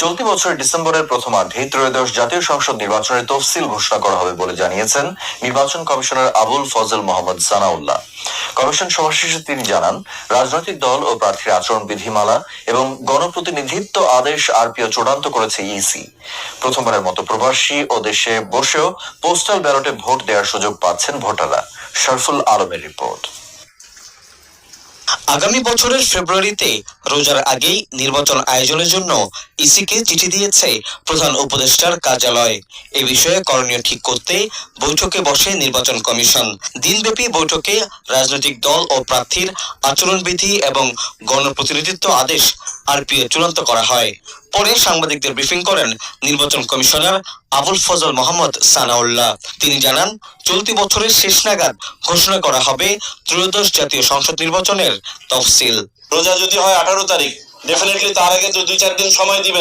চলতি বছরের ডিসেম্বরের প্রথমার্ধে ত্রয়োদশ জাতীয় সংসদ নির্বাচনের তফসিল ঘোষণা করা হবে বলে জানিয়েছেন নির্বাচন কমিশনার আবুল ফজল মোহাম্মদ সানাউল্লাহ কমিশন সভা শেষে তিনি জানান, রাজনৈতিক দল ও প্রার্থীর আচরণ বিধিমালা এবং গণপ্রতিনিধিত্ব আদেশ আরপিও চূড়ান্ত করেছে ইসি প্রথমবারের মতো প্রবাসী ও দেশে বসেও পোস্টাল ব্যালটে ভোট দেওয়ার সুযোগ পাচ্ছেন ভোটাররা। শরফুল আলমের রিপোর্ট। আগামী বছরের ফেব্রুয়ারিতে রোজার আগেই নির্বাচন আয়োজনের জন্য ইসিকে চিঠি দিয়েছে প্রধান উপদেষ্টার কার্যালয়। এ বিষয়ে করণীয় ঠিক করতে বৈঠকে বসে নির্বাচন কমিশন। দিনব্যাপী বৈঠকে রাজনৈতিক দল ও প্রার্থীর আচরণবিধি এবং গণপ্রতিনিধিত্ব আদেশ আরপিও চূড়ান্ত করা হয়। পরে সাংবাদিকদের ব্রিফিং করেন নির্বাচন কমিশনার আবুল ফজল মোহাম্মদ সানাউল্লাহ। তিনি জানান, চলতি বছরের শেষ নাগাদ ঘোষণা করা হবে ত্রয়োদশ জাতীয় সংসদ নির্বাচনের তফসিল। রোজা যদি হয় আঠারো তারিখ ডেফিনেটলি তার আগে তো দুই চার দিন সময় দিবেন।